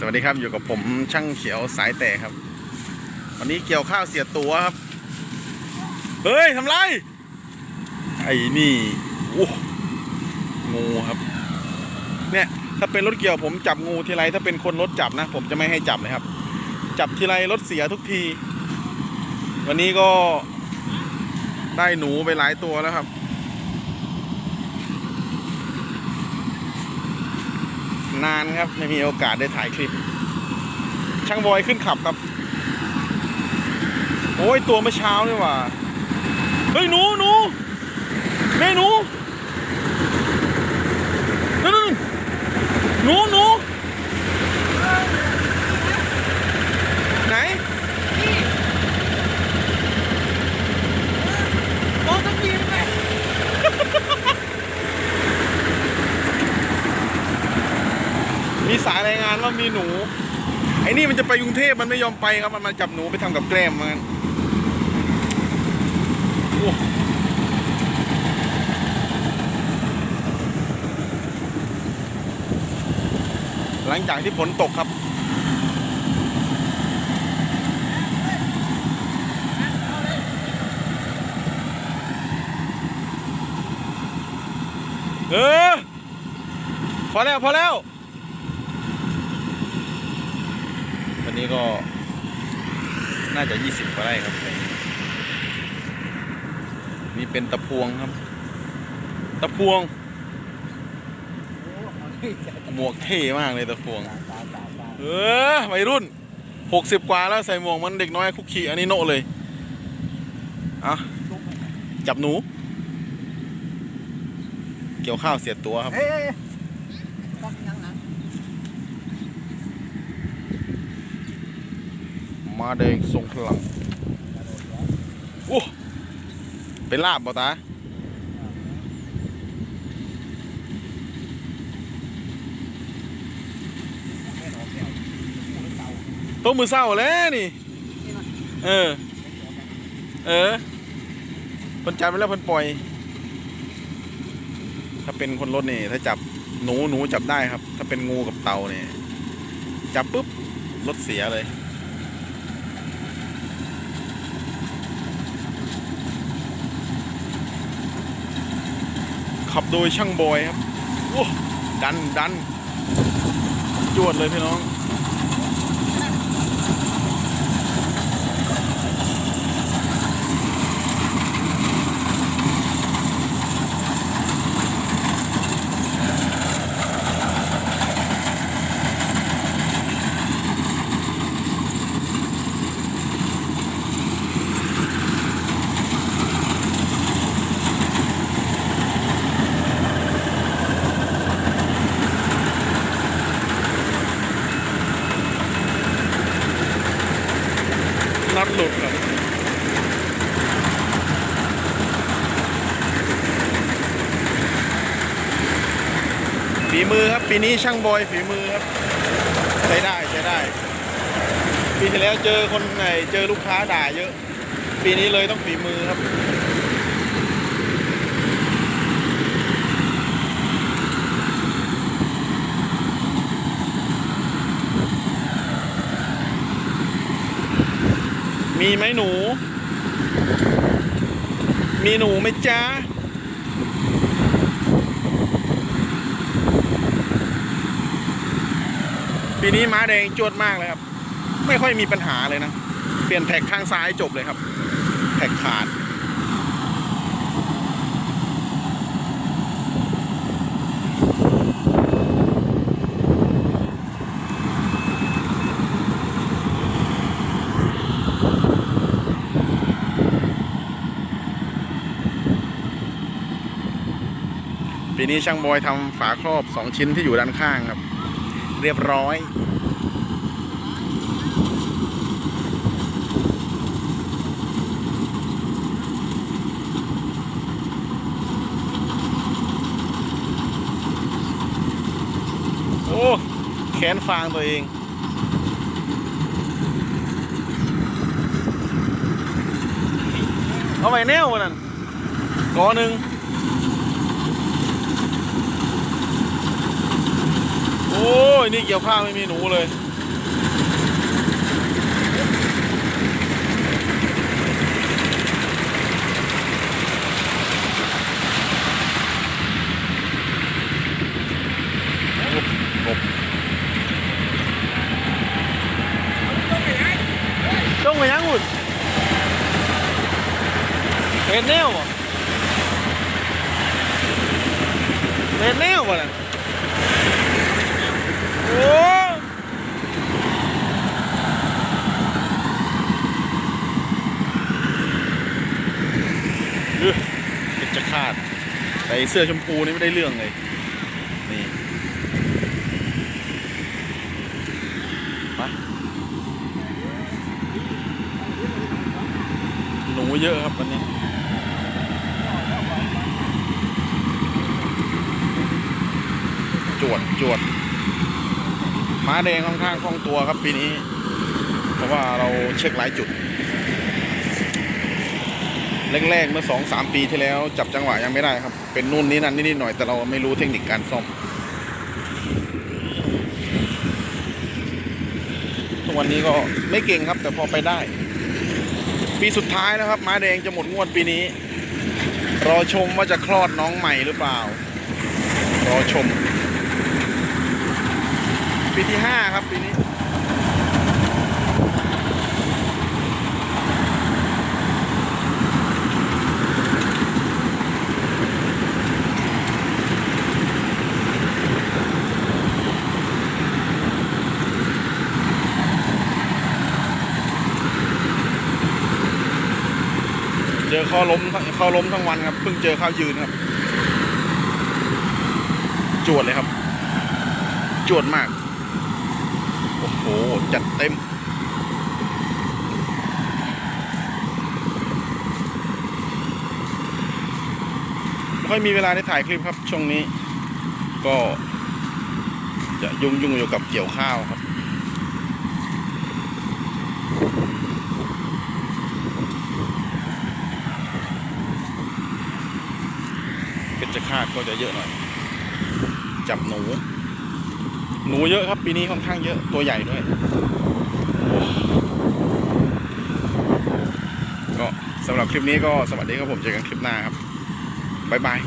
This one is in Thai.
สวัสดีครับอยู่กับผมช่างเขียวสายแต่ครับ วันนี้เกี่ยวข้าวเสียตัวครับ เฮ้ยทำไร ไอ้นี่โอ้งูครับ เนี่ยถ้าเป็นรถเกี่ยวผมจับงูทีไรถ้าเป็นคนรถจับนะ ผมจะไม่ให้จับเลยครับ จับทีไรรถเสียทุกที วันนี้ก็ได้หนูไปหลายตัวแล้วครับ นานครับ ไม่มีโอกาสได้ถ่ายคลิป ช่างบอยขึ้นขับครับ โอ้ยตัวเมื่อเช้านี่ว่าเฮ้ยหนูหนูแม่หนูนั่นนั่นหนูหนูไหน มองต้องยิงไหม มีสายรายงานว่ามีหนู ไอ้นี่มันจะไปกรุงเทพมันไม่ยอมไปครับ มันมาจับหนูไปทำกับแกล้มมันหลังจากที่ฝนตกครับเออพอแล้ว พอแล้ว วั นี้ก็น่าจะ20กว่าไร่ครับนี่เป็นตะพวงครับ ตะพวง หมวกเท่มากเลยตะพวง เออวัยรุ่น60กว่าแล้วใส่หมวกมันเด็กน้อยคุกคีอันนี้โนเลยอะจับหนู เกี่ยวข้าวเสียตัวครับ เฮ้ยต้องยังนะ มาแดงทรงพลังโอ้เป็นลาบบ่ตาตัวมือเศร้าแล้วนี่ เออ เออเพิ่นจับไปแล้วเพิ่นปล่อย ถ้าเป็นคนรถนี่ ถ้าจับหนูหนูจับได้ครับ ถ้าเป็นงูกับเต่าเนี่ยจับปุ๊บรถเสียเลย ขับโดยช่างบอยครับดันดันจวดเลยพี่น้อง ฝีมือครับปีนี้ช่างบอยฝีมือครับใช้ได้ใช้ได้ปีที่แล้วเจอคนไหนเจอลูกค้าด่าเยอะ ปีนี้เลยต้องฝีมือครับมีไหมหนู มีหนูไหมจ๊ะ ปีนี้ม้าแดงจวดมากเลยครับ ไม่ค่อยมีปัญหาเลยนะ เปลี่ยนแท็กข้างซ้ายจบเลยครับ แท็กขาดปีนี้ช่างบอยทำฝาครอบ 2 ชิ้นที่อยู่ด้านข้างครับ เรียบร้อย โอ้แขนฟางตัวเองเอาไปแนววันนั้นกอหนึ่ง โอ้ยนี่เกี่ยวข้าวไม่มีหนูเลยต้องไปยังหุ่นเห็นแนวบ่เห็นแนวบ่น่ะ เอ้ยเป็นจะขาดแต่เสื้อชมพูนี่ไม่ได้เรื่องเลย นี่ไปหนูเยอะครับวันนี้จวดจวด ม้าแดงค่อนข้างคล่องตัวครับปีนี้ เพราะว่าเราเช็คหลายจุดแรกๆเมื่อสองสามปีที่แล้วจับจังหวะยังไม่ได้ครับ เป็นนู่นนี่นั่นนิดๆหน่อยแต่เราไม่รู้เทคนิคการซ่อมทุกวันนี้ก็ไม่เก่งครับ แต่พอไปได้ ปีสุดท้ายแล้วครับม้าแดงจะหมดงวดปีนี้ รอชมว่าจะคลอดน้องใหม่หรือเปล่า รอชม ปีที่ห้าครับปีนี้เจอข้อล้มข้อล้มทั้งวันครับ เพิ่งเจอข้าวยืนครับ จวดเลยครับ จวดมาก หจัดเต็ม ไม่ค่อยมีเวลาได้ถ่ายคลิปครับ ช่วงนี้ ก็จะยุ่งยุ่งอยู่กับเกี่ยวข้าวครับเป็นจะคาดก็จะเยอะหน่อย จับหนู หนูเยอะครับปีนี้ค่อนข้างเยอะตัวใหญ่ด้วย ก็สำหรับคลิปนี้ก็สวัสดีครับผมเจอกันคลิปหน้าครับบ๊ายบาย